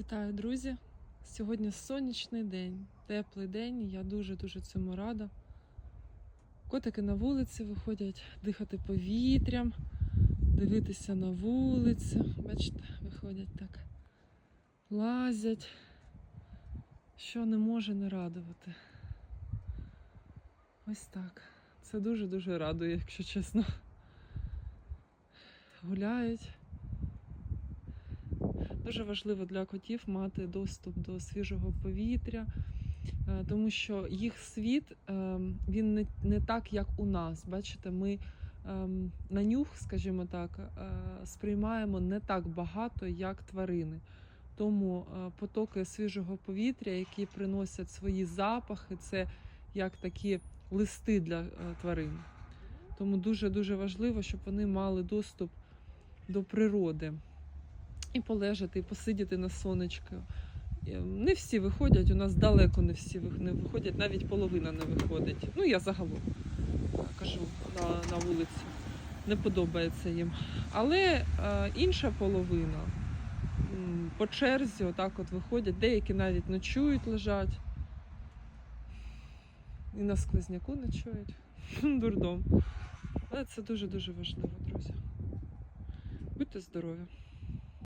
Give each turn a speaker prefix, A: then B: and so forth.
A: Вітаю, друзі! Сьогодні сонячний день, теплий день, я дуже-дуже цьому рада. Котики на вулиці виходять дихати повітрям, дивитися на вулицю. Бачите, виходять так, лазять, що не може не радувати. Ось так. Це дуже-дуже радує, якщо чесно. Гуляють. Дуже важливо для котів мати доступ до свіжого повітря, е, тому що їх світ е, він не, не так, як у нас. Бачите, ми ем, на нюх, скажімо так, е, сприймаємо не так багато, як тварини. Тому е, потоки свіжого повітря, які приносять свої запахи, це як такі листи для е, тварин. Тому дуже дуже важливо, щоб вони мали доступ до природи і полежати, і посидіти на сонечку. Е, Не всі виходять, у нас далеко не всі не виходять, навіть половина не виходить. Ну, я загалом е, кажу на, на вулиці. Не подобається їм. Але е, інша половина по черзі отак от виходять, деякі навіть ночують, лежать. І на сквозняку ночують. Дурдом. Але це дуже-дуже важливо, друзі. Будьте здорові!